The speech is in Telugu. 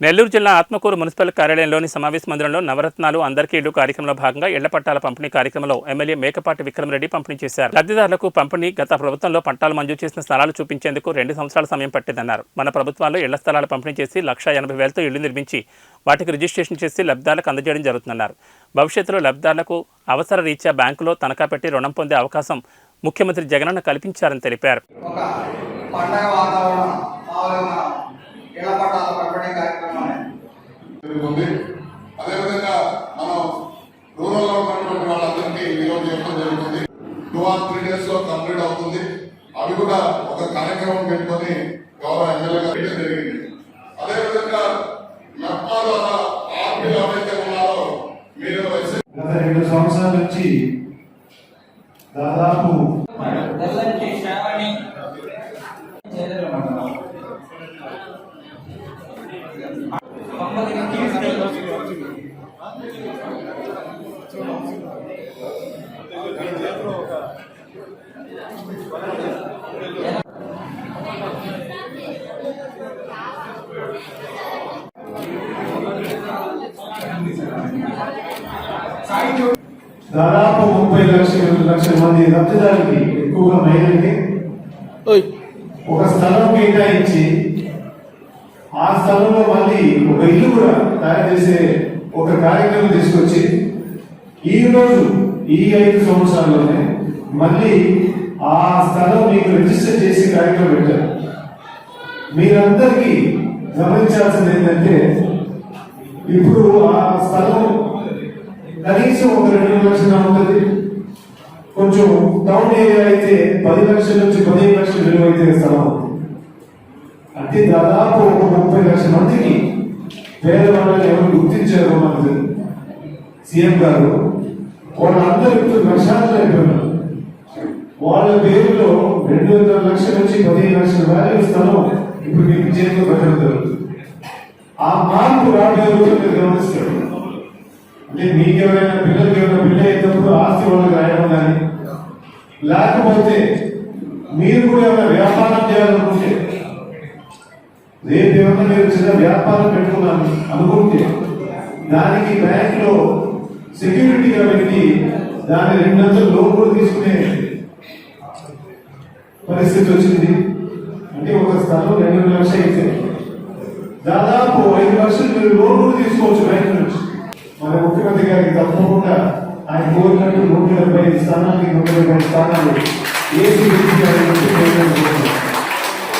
నెల్లూరు జిల్లా ఆత్మకూరు మున్సిపల్ కార్యాలయంలోని సమావేశ మందిరంలో నవరత్నాలు అందరికీ ఇల్లు కార్యక్రమంలో భాగంగా ఇళ్ళ పట్టాల పంపిణీ కార్యక్రమంలో ఎమ్మెల్యే మేకపాటి విక్రమరెడ్డి పంపిణీ చేశారు. లబ్ధిదారులకు పంపిణీ గత ప్రభుత్వంలో పట్టాలు మంజూరు చేసిన స్థలాలు చూపించేందుకు రెండు సంవత్సరాల సమయం పట్టిందన్నారు. మన ప్రభుత్వాల్లో ఇళ్ళ స్థలాలు పంపిణీ చేసి లక్ష ఎనభై వేలతో ఇళ్ళు నిర్మించి వాటికి రిజిస్ట్రేషన్ చేసి లబ్ధిదారులకు అందజేయడం జరుగుతుందన్నారు. భవిష్యత్తులో లబ్ధిదారులకు అవసర రీత్యా బ్యాంకులో తనఖా పెట్టి రుణం పొందే అవకాశం ముఖ్యమంత్రి జగనన్న కల్పించారని తెలిపారు ఒక పండగ వాతావరణం మామూలుగా మన ఇళ్ళ పట్టాల పంపిణీ కార్యక్రమాన్ని జరుగుతుంది అదేవిధంగా మనం రూరల్లో ఉన్నటువంటి వాళ్ళందరికీ ఈరోజు చెప్పడం జరుగుతుంది. టూ ఆర్ త్రీ డేస్లో కంప్లీట్ అవుతుంది. అవి కూడా ఒక కార్యక్రమం పెట్టుకొని గౌరవ ఎమ్మెల్యే గారు జరిగింది. అదేవిధంగా ఆర్పీలు ఎవరైతే ఉన్నారో మీరు గత రెండు సంవత్సరాల నుంచి దాదాపు శ్రావణి దాదాపు ముప్పై లక్షల లక్షల మంది లబ్ధిదారులకి ఎక్కువగా మహిళలకి ఒక స్థలం కేటాయించి ఆ స్థలంలో మళ్ళీ ఒక ఇల్లు కూడా తయారు చేసే ఒక కార్యక్రమం తీసుకొచ్చి ఈ రోజు ఈ ఐదు సంవత్సరాల్లోనే మళ్ళీ ఆ స్థలం మీకు రిజిస్టర్ చేసి కార్యక్రమం పెట్టారు. మీరందరికీ గమనించాల్సింది ఏంటంటే ఇప్పుడు ఆ స్థలం కనీసం ఒక రెండు లక్షల ఉంటుంది. కొంచెం టౌన్ ఏరియా అయితే పది లక్షల నుంచి పదిహేను లక్షల విలువ అయితే స్థలం ఉంది. అంటే దాదాపు ఒక ముప్పై లక్షల మందికి పేదవాళ్ళని ఎవరు గుర్తించారు మనకు సీఎం గారు వాళ్ళందరూ ఇప్పుడు లక్షాలు అయిపోయినారు వాళ్ళ పేరులో రెండు వందల లక్షల నుంచి పదిహేను లక్షల వాల్యూ స్థలం ఇప్పుడు మీకు చేతిలో పెట్టడం ఆ మార్పు రాబోయే రోజుల్లో మీరు అంటే మీకు ఎవరైనా పిల్లలకి ఏమైనా పిల్ల అయినప్పుడు ఆస్తి వాళ్ళకి రాయడం కానీ లేకపోతే మీరు కూడా ఏమైనా వ్యాపారం చేయాలనుకుంటే రేపు ఏమైనా మీరు చిన్న వ్యాపారం పెట్టుకున్నాను అనుకుంటే దానికి బ్యాంకులో సెక్యూరిటీగా పెట్టి దాని రెండంతలు లోన్ కూడా తీసుకునే పరిస్థితి వచ్చింది. అంటే ఒక స్థలం రెండు లక్షలు అయితే. దాదాపు ఐదు లక్షలు మీరు లోన్ కూడా తీసుకోవచ్చు బ్యాంక్ నుంచి. మన ముఖ్యమంత్రి గారికి తప్పకుండా ఆయన కోరినట్టు నూట డెబ్బై ఐదు స్థానానికి నూట డెబ్బై ఐదు స్థానాలు ఏసీ